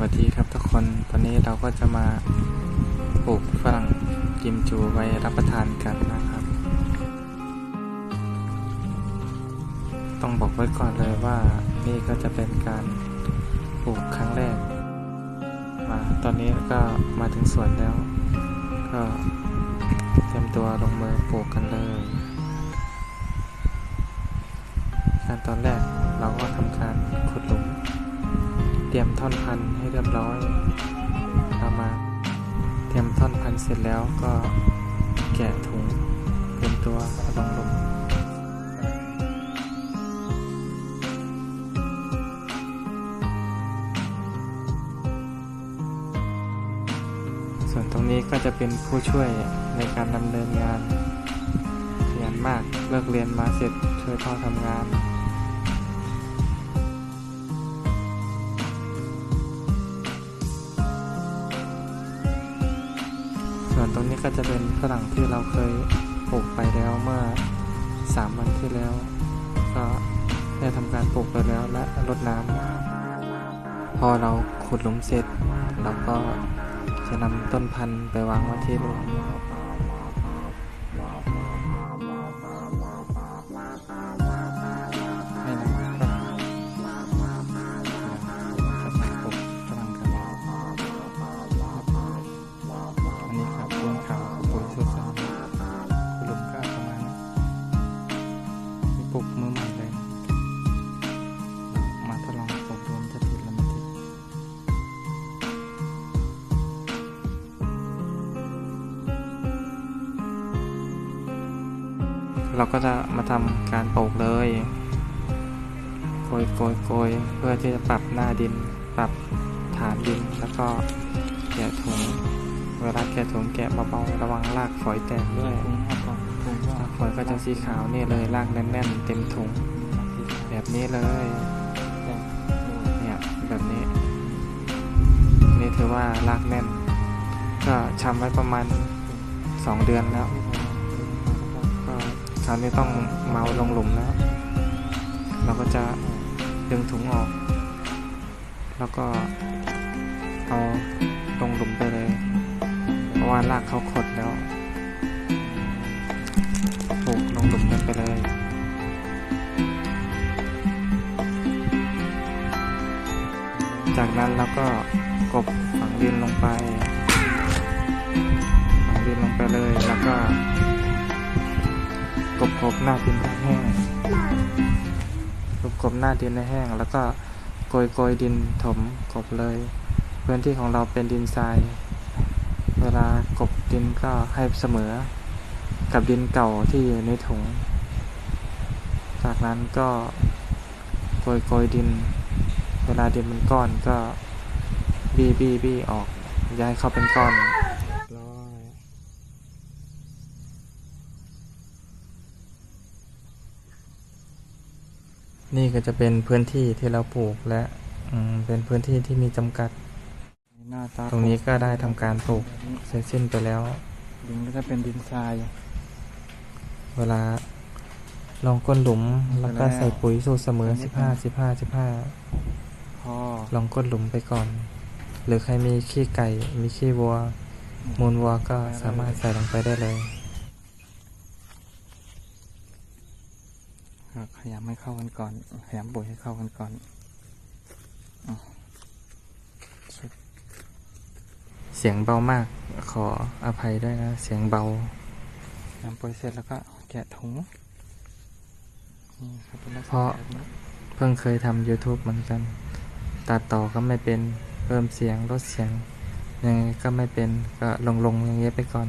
วัสดีครับทุกคนตอนนี้เราก็จะมาปลูกฝรั่งกิมจูไว้รับประทานกันนะครับ ต้องบอกไว้ก่อนเลยว่านี่ก็จะเป็นการปลูกครั้งแรก มาตอนนี้ก็มาถึงสวนแล้ว ก็เตรียมตัวลงมือปลูกกันเลยขั้นตอนแรกเราก็ทำการขุดหลุม ตรียมท่อนพันให้เรียบร้อยเรามาเตรียมท่อนพันเสร็จแล้วก็แกะถุงเตรียมตัวระวังลมส่วนตรงนี้ก็จะเป็นผู้ช่วยในการดำเนินงานขยันมากเลิกเรียนมาเสร็จช่วยพ่อทำงาน ก็จะเป็นฝรั่งที่เราเคยปลูกไปแล้วเมื่อสามวันที่แล้ว ก็ได้ทำการปลูกไปแล้วและรดน้ำพอเราขุดหลุมเสร็จเราก็จะนำต้นพันธุ์ไปวางไว้ที่หลุม ปลูกมือใหม่เลยนะมาทดลองปลูกดูมันจะติดหรือไม่ติดเราก็จะมาทำการปลูกเลยโกยโกยโกยเพื่อที่จะปรับหน้าดิน ปรับฐานดินแล้วก็แกะถุงเวลาแกะถุงแกะเบาๆระวังรากฝอยแตกด้วย รากฝอยก็จะสีขาวนี่เลยรากแน่นๆเต็มถุง แบบนี้เลยเนี่ยแบบนี้ นี่ถือว่ารากแน่น ก็ชำไว้ประมาณสองเดือนแล้วก็คราวนี้ต้องเมาลงหลุมแล้ว เราก็จะดึงถุงออก แล้วก็เอาลงหลุมไปเลย เพราะว่ารากเขาขดแล้ว จากนั้นเราก็กบฝังดินลงไป ฝังดินลงไปเลยแล้วก็กบกบหน้าดินให้แห้งกบกบหน้าดินให้แห้ง แล้วก็โกยโกยดินถมกบเลย พื้นที่ของเราเป็นดินทราย เวลากบดินก็ให้เสมอ กับดินเก่าที่อยู่ในถุง จากนั้นก็โกยโกยดิน เวลาดินมันก้อนก็บี้บี้บี้ออก ย้ายเข้าเป็นก้อนนี่ก็จะเป็นพื้นที่ที่เราปลูกและเป็นพื้นที่ที่มีจำกัด ตรงนี้ก็ได้ทำการปลูกเสร็จสิ้นไปแล้ว ดินก็จะเป็นดินทราย เวลาลองก้นหลุมแล้วก็ใส่ปุ๋ยสูตรเสมอสิบห้าสิบห้าสิบห้า ลองก้นหลุมไปก่อน หรือใครมีขี้ไก่ มีขี้วัว มูลวัวก็สามารถใส่ลงไปได้เลยขยำให้เข้ากันก่อน ขยำปุ๋ยให้เข้ากันก่อนเสียงเบามาก ขออภัยด้วยนะ เสียงเบาน้ำปุ๋ยเสร็จแล้วก็แกะถุงนี่ครับเป็นลักษณะเพราะแบบนี้เพิ่งเคยทำ YouTube เหมือนกัน ตัดต่อก็ไม่เป็นเพิ่มเสียงลดเสียงยังไงก็ไม่เป็นก็ลงลงๆอย่างเงี้ยไปก่อน